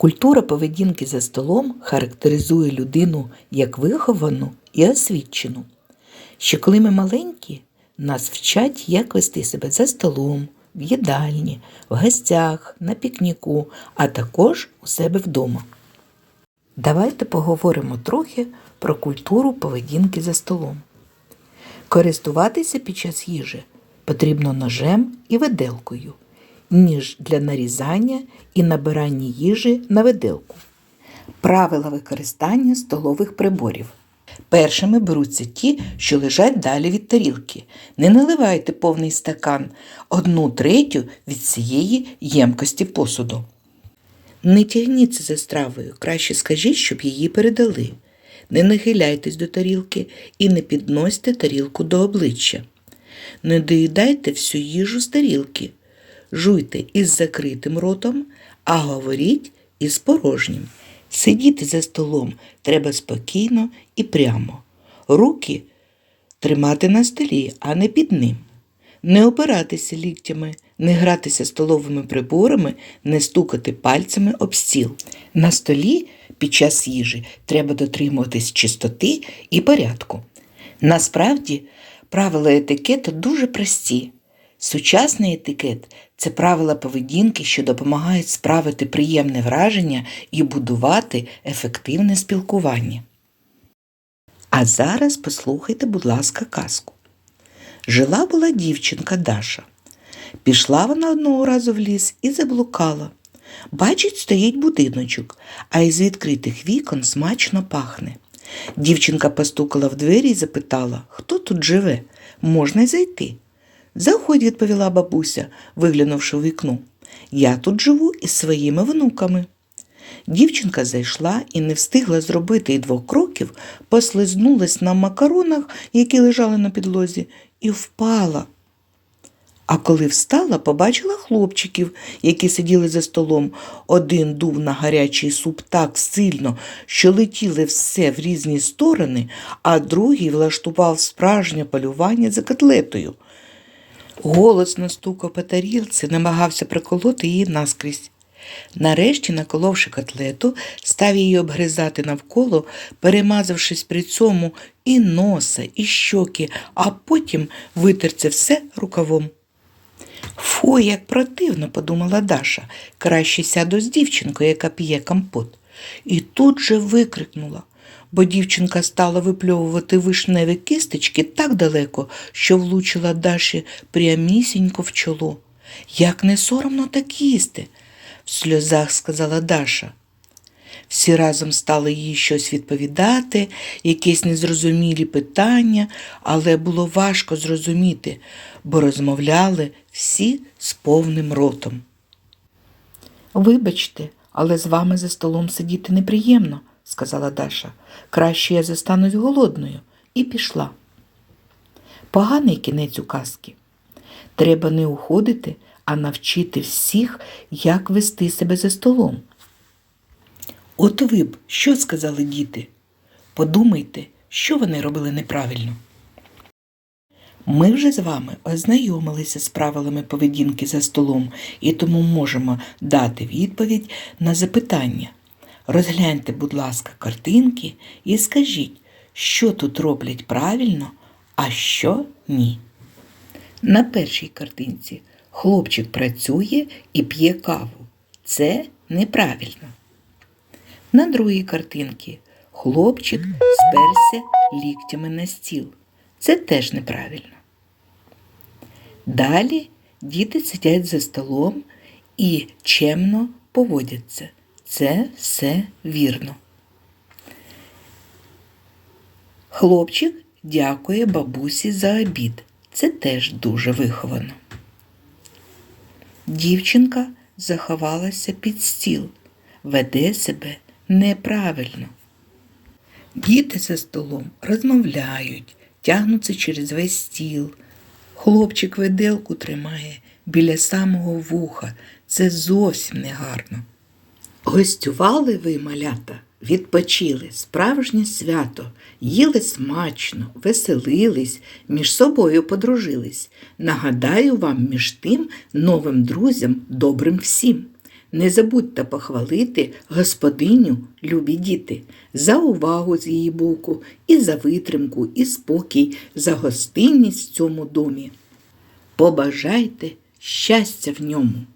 Культура поведінки за столом характеризує людину як виховану і освічену. Ще коли ми маленькі, нас вчать, як вести себе за столом, в їдальні, в гостях, на пікніку, а також у себе вдома. Давайте поговоримо трохи про культуру поведінки за столом. Користуватися під час їжі потрібно ножем і виделкою, ніж для нарізання і набирання їжі на виделку. Правила використання столових приборів. Першими беруться ті, що лежать далі від тарілки. Не наливайте повний стакан, одну третю від цієї ємкості посуду. Не тягніться за стравою, краще скажіть, щоб її передали. Не нахиляйтесь до тарілки і не підносьте тарілку до обличчя. Не доїдайте всю їжу з тарілки. Жуйте із закритим ротом, а говоріть із порожнім. Сидіти за столом треба спокійно і прямо. Руки тримати на столі, а не під ним. Не опиратися ліктями, не гратися столовими приборами, не стукати пальцями об стіл. На столі під час їжі треба дотримуватись чистоти і порядку. Насправді, правила етикету дуже прості. Сучасний етикет це правила поведінки, що допомагають справити приємне враження і будувати ефективне спілкування. А зараз послухайте, будь ласка, казку. Жила була дівчинка Даша. Пішла вона одного разу в ліс і заблукала. Бачить, стоїть будиночок, а із відкритих вікон смачно пахне. Дівчинка постукала в двері і запитала, хто тут живе, можна й зайти. Заходь, відповіла бабуся, виглянувши у вікно. Я тут живу із своїми внуками. Дівчинка зайшла і не встигла зробити й двох кроків, послизнулась на макаронах, які лежали на підлозі, і впала. А коли встала, побачила хлопчиків, які сиділи за столом. Один дув на гарячий суп так сильно, що летіли все в різні сторони, а другий влаштував справжнє полювання за котлетою. Голосно стукав по тарілці, намагався приколоти її наскрізь. Нарешті, наколовши котлету, став її обгризати навколо, перемазавшись при цьому і носа, і щоки, а потім витер це все рукавом. Фу, як противно, подумала Даша, краще сяду з дівчинкою, яка п'є компот. І тут же викрикнула, бо дівчинка стала випльовувати вишневі кисточки так далеко, що влучила Даші прямісінько в чоло. Як не соромно так їсти, в сльозах сказала Даша. Всі разом стали їй щось відповідати, якісь незрозумілі питання, але було важко зрозуміти, бо розмовляли всі з повним ротом. Вибачте, але з вами за столом сидіти неприємно, сказала Даша. Краще я застанусь голодною і пішла. Поганий кінець у казки. Треба не уходити, а навчити всіх, як вести себе за столом. От ви б що сказали діти? Подумайте, що вони робили неправильно. Ми вже з вами ознайомилися з правилами поведінки за столом і тому можемо дати відповідь на запитання. Розгляньте, будь ласка, картинки і скажіть, що тут роблять правильно, а що ні. На першій картинці хлопчик працює і п'є каву. Це неправильно. На другій картинці хлопчик сперся ліктями на стіл. Це теж неправильно. Далі діти сидять за столом і чемно поводяться. Це все вірно. Хлопчик дякує бабусі за обід. Це теж дуже виховано. Дівчинка заховалася під стіл, веде себе неправильно. Діти за столом розмовляють, тягнуться через весь стіл. Хлопчик виделку тримає біля самого вуха. Це зовсім негарно. Гостювали ви, малята, відпочили справжнє свято, їли смачно, веселились, між собою подружились. Нагадаю вам між тим новим друзям добрим всім. Не забудьте похвалити господиню, любі діти, за увагу з її боку, і за витримку, і спокій, за гостинність в цьому домі. Побажайте щастя в ньому.